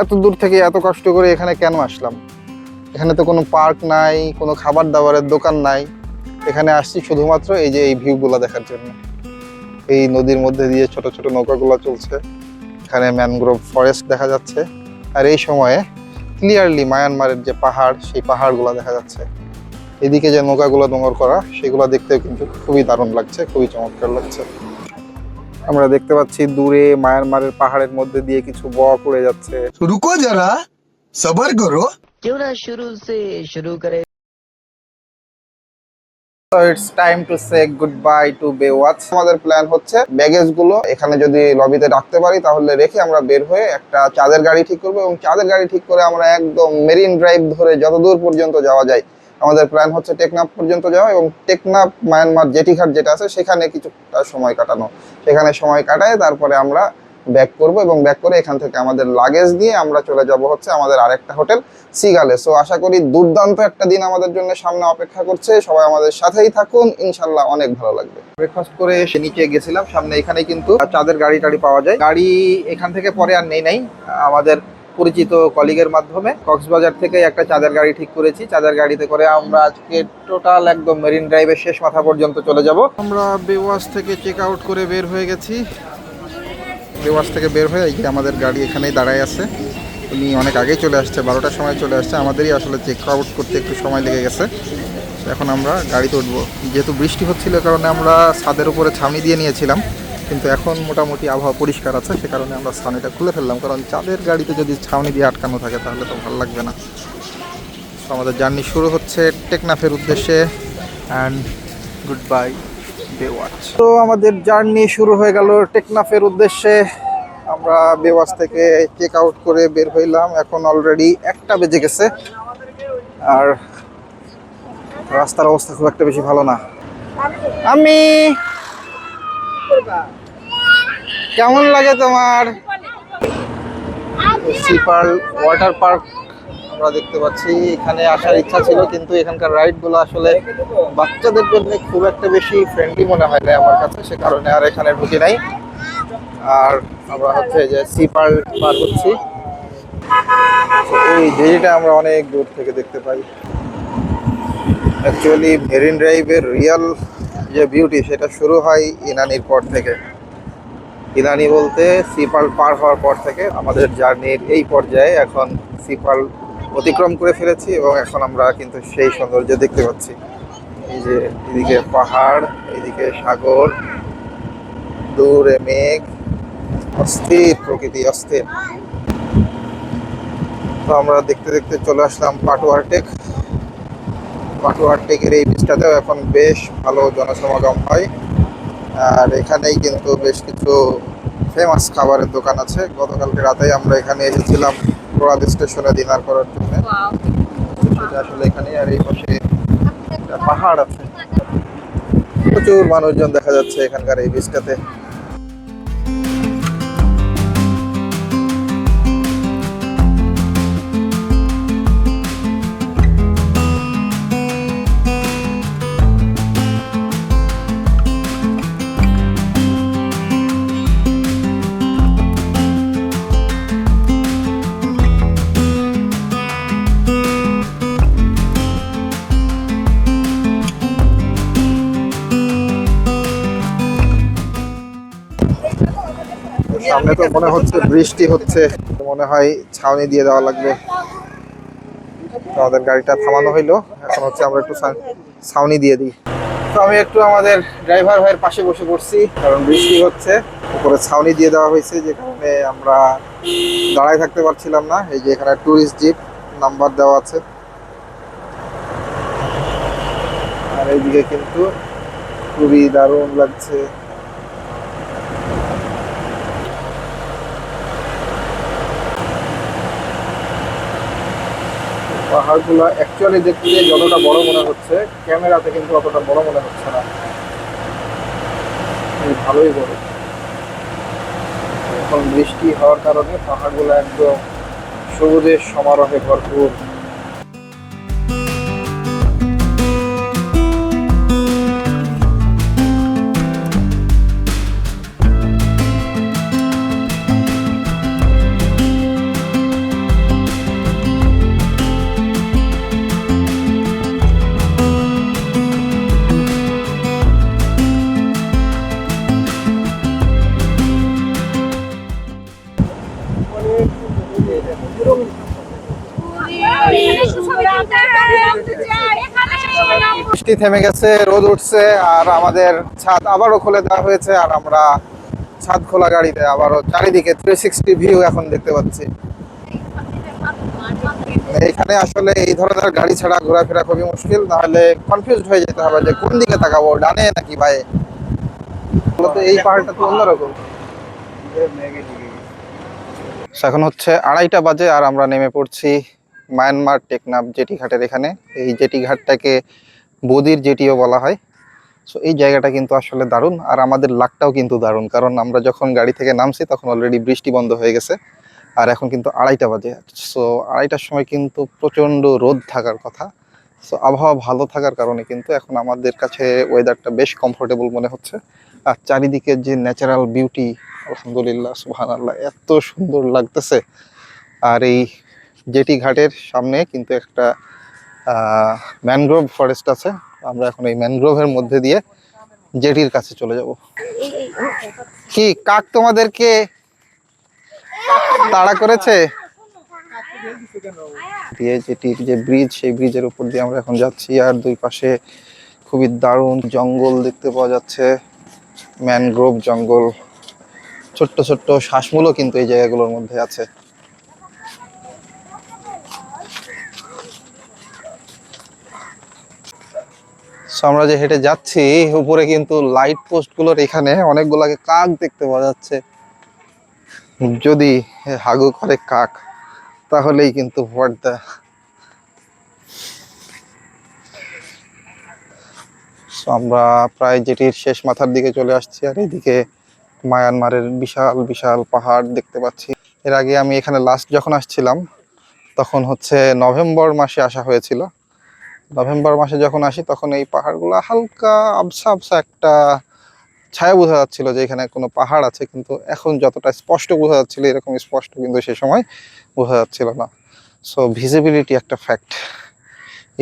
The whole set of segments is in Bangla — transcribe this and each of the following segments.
এত দূর থেকে এত কষ্ট করে এখানে কেন আসলাম? এখানে তো কোনো পার্ক নাই, কোনো খাবার দাবারের দোকান নাই। এখানে আসছি শুধুমাত্র এই যে এই ভিউগুলো দেখার জন্য। এই নদীর মধ্যে দিয়ে ছোট ছোট নৌকাগুলো চলছে। এখানে ম্যানগ্রোভ ফরেস্ট দেখা যাচ্ছে। আর এই সময়ে ক্লিয়ারলি মায়ানমারের যে পাহাড়, সেই পাহাড়গুলো দেখা যাচ্ছে। এদিকে যে নৌকাগুলো নোংর করা, সেগুলো দেখতেও কিন্তু খুবই দারুণ লাগছে, খুবই চমৎকার লাগছে। আমরা দেখতে পাচ্ছি দূরে মায়ানমারের পাহাড়ের মধ্যে দিয়ে কিছু বয়া পড়ে যাচ্ছে। শুরু রুকো যারা সবার করো। কেউ না শুরু সে শুরু করে So it's time to say goodbye to Baywatch. আমাদের প্ল্যান হচ্ছে ব্যাগেজগুলো এখানে যদি লবিতে রাখতে পারি তাহলে রেখে আমরা বের হয়ে একটা চাঁদের গাড়ি ঠিক করব এবং চাঁদের গাড়ি ঠিক করে আমরা একদম মেরিন ড্রাইভ ধরে যত দূর পর্যন্ত যাওয়া যায় আমাদের প্ল্যান হচ্ছে টেকনাফ পর্যন্ত যাওয়া এবং টেকনাফ, মায়ানমার, জেটিঘাট যেটা আছে, সেখানে কিছুটা সময় কাটানো। সেখানে সময় কাটায় তারপরে আমরা ব্যাক করব এবং ব্যাক করে এখান থেকে আমাদের লাগেজ নিয়ে আমরা চলে যাব হচ্ছে আমাদের আরেকটা হোটেল সিগালে সো আশা করি দুর্দান্ত একটা দিন আমাদের জন্য সামনে অপেক্ষা করছে। সবাই আমাদের সাথেই থাকুন। ইনশাল্লাহ অনেক ভালো লাগবে। ব্রেকফাস্ট করে এসে নিচে গেছিলাম। সামনে এখানে কিন্তু চাঁদের গাড়ি টাড়ি পাওয়া যায়। গাড়ি এখান থেকে পরে আর নেই নাই। আমাদের পরিচিত কলিগের মাধ্যমে কক্সবাজার থেকে একটা চাঁদের গাড়ি ঠিক করেছি। চাঁদের গাড়িতে করে আমরা আজকে টোটাল একদম মেরিন ড্রাইভের শেষ মাথা পর্যন্ত চলে যাব। আমরা বেওয়াস থেকে চেক আউট করে বের হয়ে গেছি। বেওয়াস থেকে বের হয়ে এই আমাদের গাড়ি এখানেই দাঁড়ায় আছে। উনি অনেক আগেই চলে আসছে, বারোটার সময় চলে আসছে। আমাদেরই আসলে চেক আউট করতে একটু সময় লেগে গেছে। এখন আমরা গাড়িতে উঠবো যেহেতু বৃষ্টি হচ্ছিল, কারণে আমরা ছাদের উপরে ছাউনি দিয়ে নিয়েছিলাম। কিন্তু এখন মোটামুটি আবহাওয়া পরিষ্কার আছে, সে কারণে আমরা ছাউনিটা খুলে ফেললাম। কারণ চাঁদের গাড়িতে যদি ছাউনি দিয়ে আটকানো থাকে, তাহলে তো ভালো লাগবে না। তো আমাদের জার্নি শুরু হচ্ছে টেকনাফের উদ্দেশ্যে অ্যান্ড গুড বাই বেওয়াচ তো আমাদের জার্নি শুরু হয়ে গেল টেকনাফের উদ্দেশ্যে। আমরা বেওয়াচ থেকে চেক আউট করে বের হইলাম। এখন অলরেডি একটা বেজে গেছে। আর রাস্তার অবস্থা খুব একটা বেশি ভালো না। আমি কেমন লাগে তোমার? সিপার ওয়াটার পার্ক আমরা দেখতে পাচ্ছি। এখানে আসার ইচ্ছা ছিল, কিন্তু এখানকার রাইডগুলো আসলে বাচ্চাদের জন্য খুব একটা বেশি ফ্রেন্ডলি মনে হয় না আমার কাছে, সে কারণে আর এখানে ঢুকি নাই। আর আমরা হচ্ছে যে সি পার পার হচ্ছি। এই জেডিটা আমরা অনেক দূর থেকে দেখতে পাই। অ্যাকচুয়ালি মেরিন ড্রাইভের রিয়াল যে বিউটি সেটা শুরু হয় ইনানির পর থেকে। ইনানি বলতে সিপাল পার হওয়ার পর থেকে আমাদের জার্নির এই পর্যায়ে এখন সিপাল অতিক্রম করে ফেলেছি এবং এখন আমরা কিন্তু সেই সৌন্দর্য দেখতে পাচ্ছি। এই যে এদিকে পাহাড় এদিকে সাগর দূরে মেঘ অস্থির প্রকৃতি অস্থির। তো আমরা দেখতে দেখতে চলে আসলাম পাটুয়ার টেক পাটুয়ার টেকের এই বীজটাতেও এখন বেশ ভালো জনসমাগম হয়। আর এখানেই কিন্তু বেশ কিছু ফেমাস খাবারের দোকান আছে। গতকালকে রাতেই আমরা এখানে এসেছিলাম প্রাদ স্টেশনে ডিনার করার জন্য। সেটা আসলে এখানে আর এই পাশে পাহাড় আছে। প্রচুর মানুষজন দেখা যাচ্ছে এখানকার এই বীজটাতে সামনে তো মনে হচ্ছে বৃষ্টি হচ্ছে। মনে হয় ছাউনি দিয়ে দেওয়া লাগবে। আমাদের গাড়িটা থামানো হইল। এখন হচ্ছে আমরা একটু ছাউনি দিয়ে দিই। তো আমি একটু আমাদের ড্রাইভার ভাইয়ের পাশে বসে পড়ছি, কারণ বৃষ্টি হচ্ছে। উপরে ছাউনি দিয়ে দেওয়া হয়েছে, যে কারণে আমরা দাঁড়ায় থাকতে পারছিলাম না। এই যে এখানে টুরিস্ট জিপ নাম্বার দেওয়া আছে। আর এইদিকে কিন্তু খুবই দারুণ লাগছে। পাহাড়গুলো অ্যাকচুয়ালি দেখতে যতটা বড় মনে হচ্ছে, ক্যামেরাতে কিন্তু অতটা বড় মনে হচ্ছে না। ভালোই বড়। এখন বৃষ্টি হওয়ার কারণে পাহাড়গুলো একদম সবুজের সমারোহে ভরপুর। বৃষ্টি থেমে গেছে, রোদ উঠছে আর আমাদের ছাদ আবারও খুলে দেওয়া হয়েছে আর আমরা ছাদ খোলা গাড়িতে আবারও চারিদিকে থ্রি সিক্সটি ভিউ এখন দেখতে পাচ্ছি। এখানে আসলে এই ধরনের গাড়ি ছাড়া ঘোরাফেরা খুবই মুশকিল তাহলে কনফিউজ হয়ে যেতে হবে যে কোন দিকে তাকাবো, ডানে নাকি ভাই এই পাহাড়টা তো অন্যরকম। এখন হচ্ছে আড়াইটা বাজে আর আমরা নেমে পড়ছি মায়ানমার টেকনাফ জেটি ঘাটের এখানে। এই জেটি ঘাটটাকে বদির জেটিও বলা হয়। সো এই জায়গাটা কিন্তু আসলে দারুণ। আর আমাদের লাকটাও কিন্তু দারুণ। কারণ আমরা যখন গাড়ি থেকে নামছি, তখন অলরেডি বৃষ্টি বন্ধ হয়ে গেছে। আর এখন কিন্তু আড়াইটা বাজে। সো আড়াইটার সময় কিন্তু প্রচণ্ড রোদ থাকার কথা। সো আবহাওয়া ভালো থাকার কারণে কিন্তু এখন আমাদের কাছে ওয়েদারটা বেশ কমফোর্টেবল মনে হচ্ছে। আর চারিদিকে যে ন্যাচারাল বিউটি আলহামদুলিল্লাহ সুহান আল্লাহ এত সুন্দর লাগতেছে। আর এই জেটি ঘাটের সামনে কিন্তু একটা ম্যানগ্রোভ ফরেস্ট আছে। আমরা এখন এই ম্যানগ্রোভের মধ্যে দিয়ে জেটির কাছে চলে যাব। কি, কাক তোমাদেরকে তাড়া করেছে? দিয়ে যেটির যে ব্রিজ সেই ব্রিজের উপর দিয়ে আমরা এখন যাচ্ছি। আর দুই পাশে খুবই দারুণ জঙ্গল দেখতে পাওয়া যাচ্ছে। ম্যানগ্রোভ জঙ্গল। ছোট্ট ছোট্ট শ্বাসমূলও কিন্তু এই জায়গাগুলোর মধ্যে আছে। আমরা যে হেঁটে যাচ্ছি, উপরে কিন্তু লাইট পোস্টগুলোর এখানে অনেকগুলাকে কাক দেখতে পাওয়া যাচ্ছে। যদি হাগু করে কাক, তাহলেই কিন্তু হোয়াট দ্য আমরা প্রায় যেটির শেষ মাথার দিকে চলে আসছি, আর এইদিকে মায়ানমারের বিশাল বিশাল পাহাড় দেখতে পাচ্ছি। এর আগে আমি এখানে লাস্ট যখন আসছিলাম, তখন হচ্ছে নভেম্বর মাসে আসা হয়েছিল। নভেম্বর মাসে যখন আসি, তখন এই পাহাড়গুলো হালকা আবসা আবসা একটা ছায়া বোঝা যাচ্ছিল যে এখানে কোনো পাহাড় আছে, কিন্তু এখন যতটা স্পষ্ট বোঝা যাচ্ছিল, এরকম স্পষ্ট কিন্তু সে সময় বোঝা যাচ্ছিল না। সো ভিজিবিলিটি একটা ফ্যাক্ট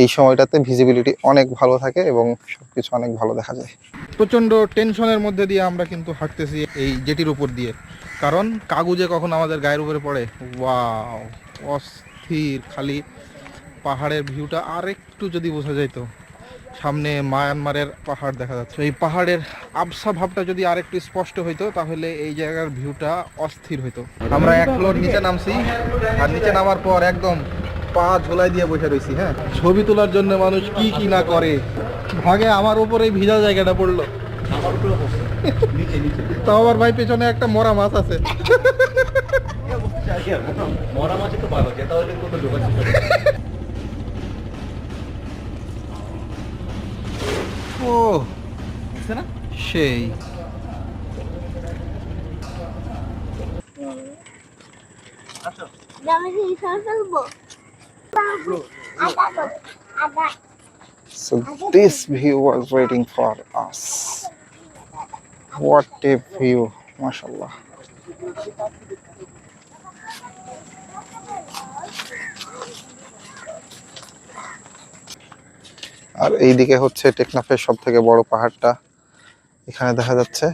এই সময়টাতে ভিজিবিলিটি অনেক ভালো থাকে এবং সবকিছু অনেক ভালো দেখা যায়। প্রচণ্ড টেনশনের মধ্যে দিয়ে আমরা কিন্তু হাঁটতেছি এই জেটির উপর দিয়ে। কারণ কাগজে কখন আমাদের গায়ের উপরে পড়ে? ওয়াও, অস্থির, খালি পাহাড়ের ভিউটা আর একটু যদি বোঝা যাইতো সামনে মায়ানমারের পাহাড় দেখা যাচ্ছে। এই পাহাড়ের আবসা ভাবটা যদি আর একটু স্পষ্ট হইতো, তাহলে এই জায়গার ভিউটা অস্থির হইতো। আমরা এক ফ্লোর নিচে নামছি, আর নিচে নামার পর একদম পা ঝোলাই দিয়ে বসে রয়েছি হ্যাঁ। ছবি তোলার জন্য মানুষ কি কি না করে, ভাগে আমার উপরে ভিজা জায়গাটা পড়ল। তো আমার ভাই পেছনে একটা মরা মাছ আছে। ও সেই So this view was waiting for us. What a view, mashallah. আর এইদিকে হচ্ছে টেকনাফের সব থেকে বড় পাহাড়টা। এখানে দেখা যাচ্ছে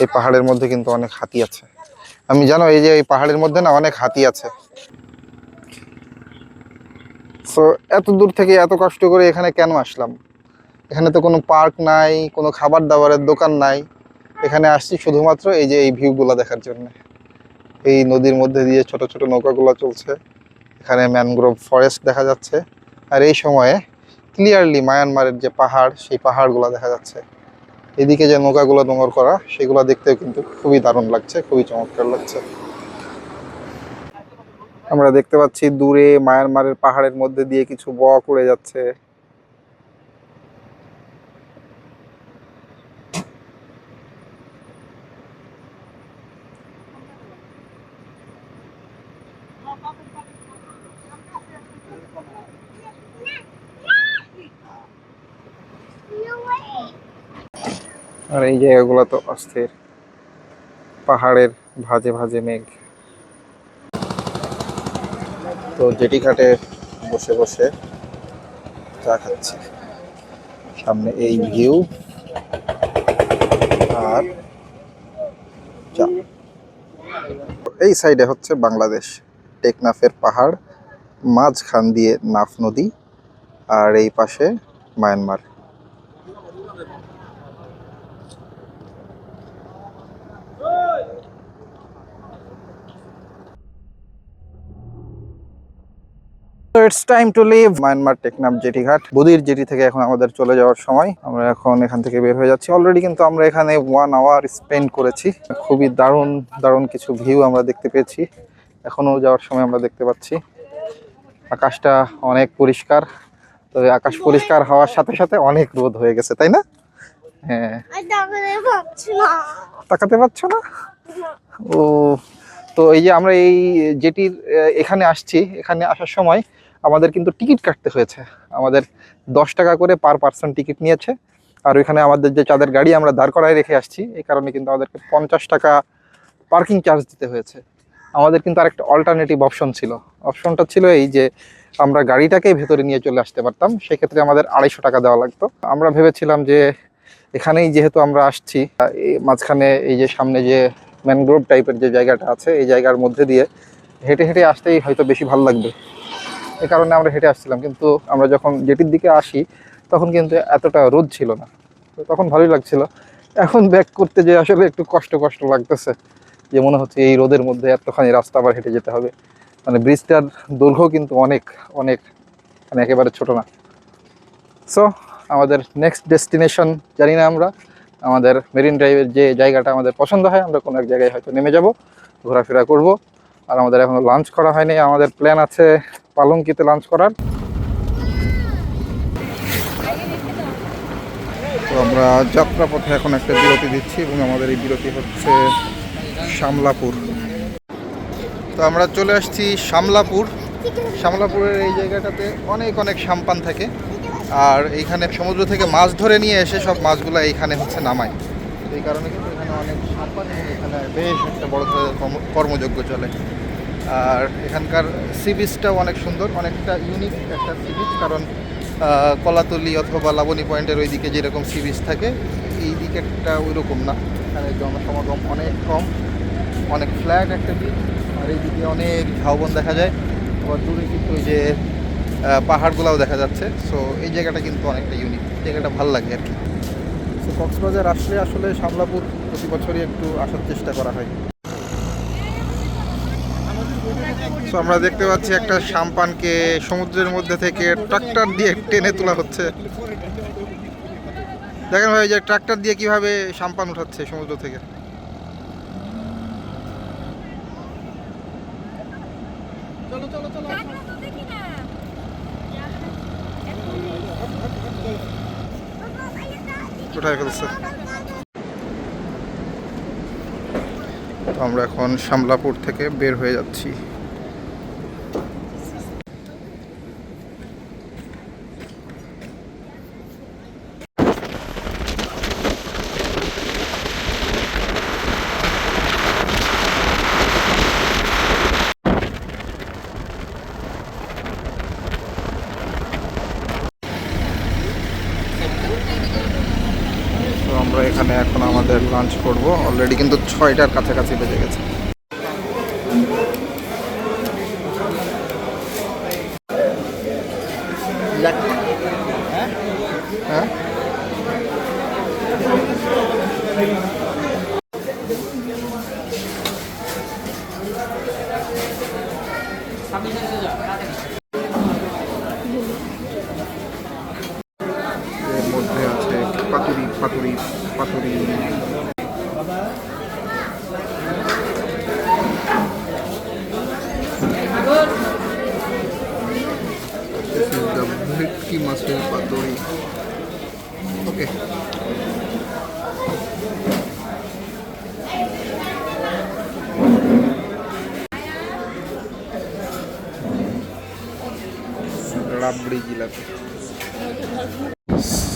এই পাহাড়ের মধ্যে কিন্তু অনেক হাতি আছে। আমি জানো, এই যে এই পাহাড়ের মধ্যে না অনেক হাতি আছে। সো এত দূর থেকে এত কষ্ট করে এখানে কেন আসলাম? এখানে তো কোনো পার্ক নাই, কোনো খাবার দাবারের দোকান নাই। এখানে আসছি শুধুমাত্র এই যে এই ভিউগুলো দেখার জন্য। এই নদীর মধ্যে দিয়ে ছোট ছোট নৌকাগুলো চলছে। এখানে ম্যানগ্রোভ ফরেস্ট দেখা যাচ্ছে। আর এই সময়ে ক্লিয়ারলি মায়ানমারের যে পাহাড়, সেই পাহাড়গুলো দেখা যাচ্ছে। এদিকে যে নৌকাগুলো নোঙর করা, সেগুলো দেখতেও কিন্তু খুবই দারুণ লাগছে, খুবই চমৎকার লাগছে। আমরা দেখতে পাচ্ছি দূরে মায়ানমারের পাহাড়ের মধ্যে দিয়ে কিছু বক উড়ে যাচ্ছে। আর এই জায়গাগুলো তো অস্থির। পাহাড়ের ভাজে ভাজে মেঘ। তো জেটি ঘাটে বসে বসে চা খাচ্ছি। সামনে এই ভিউ। আর চা। এই সাইডে হচ্ছে বাংলাদেশ। টেকনাফের পাহাড়, মাঝখান দিয়ে নাফ নদী, আর এই পাশে Myanmar. It's time to leave Myanmar Teknaf jetty ঘাট বদির জেটি থেকে এখন আমাদের চলে যাওয়ার সময়। আমরা এখন এখান থেকে বের হয়ে যাচ্ছি। অলরেডি কিন্তু আমরা এখানে ওয়ান আওয়ার স্পেন্ড করেছি। খুবই দারুণ দারুণ কিছু ভিউ আমরা দেখতে পেয়েছি। এখনও যাওয়ার সময় আমরা দেখতে পাচ্ছি। আকাশটা অনেক পরিষ্কার। তবে আকাশ পরিষ্কার হওয়ার সাথে সাথে অনেক রোদ হয়ে গেছে তাই না? হ্যাঁ। তাকাতে পারছ না। ও তো এই যে আমরা এই যেটির এখানে আসছি। এখানে আসার সময় আমাদের কিন্তু টিকিট কাটতে হয়েছে। আমাদের দশ টাকা করে পার পার্সন টিকিট নিয়েছে। আর ওইখানে আমাদের যে চাঁদের গাড়ি আমরা দাঁড় করায় রেখে আসছি, এই কারণে কিন্তু আমাদেরকে পঞ্চাশ টাকা পার্কিং চার্জ দিতে হয়েছে। আমাদের কিন্তু আরেকটা অল্টারনেটিভ অপশন ছিল। অপশনটা ছিল এই যে আমরা গাড়িটাকেই ভেতরে নিয়ে চলে আসতে পারতাম, সেক্ষেত্রে আমাদের আড়াইশো টাকা দেওয়া লাগতো। আমরা ভেবেছিলাম যে এখানেই যেহেতু আমরা আসছি মাঝখানে এই যে সামনে যে ম্যানগ্রোভ টাইপের যে জায়গাটা আছে, এই জায়গার মধ্যে দিয়ে হেঁটে হেঁটে আসতেই হয়তো বেশি ভালো লাগবে। এই কারণে আমরা হেঁটে আসছিলাম, কিন্তু আমরা যখন জেটির দিকে আসি, তখন কিন্তু এতটা রোদ ছিল না। তো তখন ভালোই লাগছিল। এখন ব্যাক করতে যে আসলে একটু কষ্ট কষ্ট লাগতেছে যে মনে হচ্ছে এই রোদের মধ্যে এতখানি রাস্তা আবার হেঁটে যেতে হবে। মানে ব্রিজটার দৈর্ঘ্য কিন্তু অনেক অনেক মানে একেবারে ছোট না। সো আমাদের নেক্সট ডেস্টিনেশন জানি না আমরা। আমাদের মেরিন ড্রাইভের যে জায়গাটা আমাদের পছন্দ হয়, আমরা কোনো এক জায়গায় হয়তো নেমে যাব, ঘোরাফেরা করব। আর আমাদের এখনও লাঞ্চ করা হয়নি। আমাদের প্ল্যান আছে পালংকিতে লাঞ্চ করার। তো আমরা যাত্রাপথে এখন একটা বিরতি দিচ্ছি এবং আমাদের এই বিরতি হচ্ছে শামলাপুর। তো আমরা চলে আসছি শামলাপুর। শামলাপুরের এই জায়গাটাতে অনেক অনেক সাম্পান থাকে। আর এইখানে সমুদ্র থেকে মাছ ধরে নিয়ে এসে সব মাছগুলো এইখানে হচ্ছে নামায়। এই কারণে কিন্তু এখানে অনেক সাম্পান এখানে বেশ একটা বড় ধরনের কর্ম- কর্মযজ্ঞ চলে। আর এখানকার সি বিচটাও অনেক সুন্দর, অনেকটা ইউনিক একটা সি বিচ কারণ কলাতলি অথবা লাবণী পয়েন্টের ওই দিকে যেরকম সি বিচ থাকে, এই দিকেরটা ওই রকম না। এখানে জনসমাগম অনেক কম, অনেক ফ্ল্যাট একটা বিচ আর এই দিকে অনেক ঝাউবন দেখা যায়। আবার দূরে কিন্তু ওই যে পাহাড়গুলোও দেখা যাচ্ছে। সো এই জায়গাটা কিন্তু অনেকটা ইউনিক জায়গাটা ভালো লাগে আর কি। তো কক্সবাজার আসলে আসলে সামলাপুর প্রতি বছরই একটু আসার চেষ্টা করা হয়। তো আমরা দেখতে পাচ্ছি একটা সাম্পানকে সমুদ্রের মধ্যে থেকে ট্রাক্টর দিয়ে টেনে তোলা হচ্ছে। দেখেন ভাই যে ট্রাক্টর দিয়ে কীভাবে সাম্পান উঠাচ্ছে সমুদ্র থেকে। উঠায় ফেলছে। তো আমরা এখন শামলাপুর থেকে বের হয়ে যাচ্ছি তো আমরা এখানে এখন আমাদের লাঞ্চ করব। অলরেডি কিন্তু ছয়টার কাছাকাছি বেজে গেছে। হ্যাঁ? আছে paturi paturi. Paturi This is the ভেটকি মাছের পাতুরি ওকে রাবড়ি জিলাপি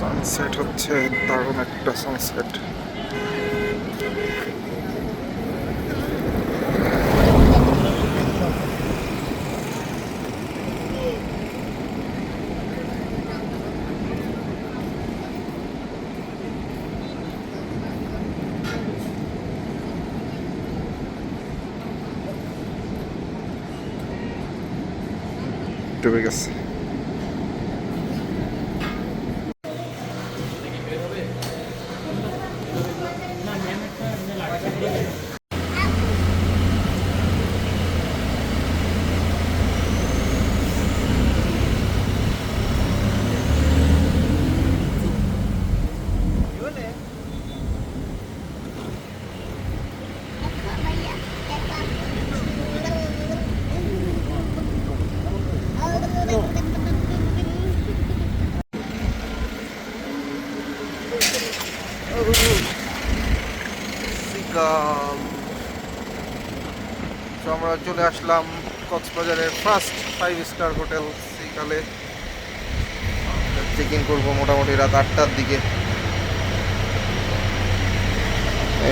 sunset হচ্ছে দারুণ একটা সানসেট ডুবে গেছে। আমরা চলে আসলাম কক্সবাজারের ফার্স্ট ফাইভ স্টার হোটেল সিকালে চেক ইন করব মোটামুটি রাত আটটার দিকে।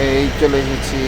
এই চলে এসেছি।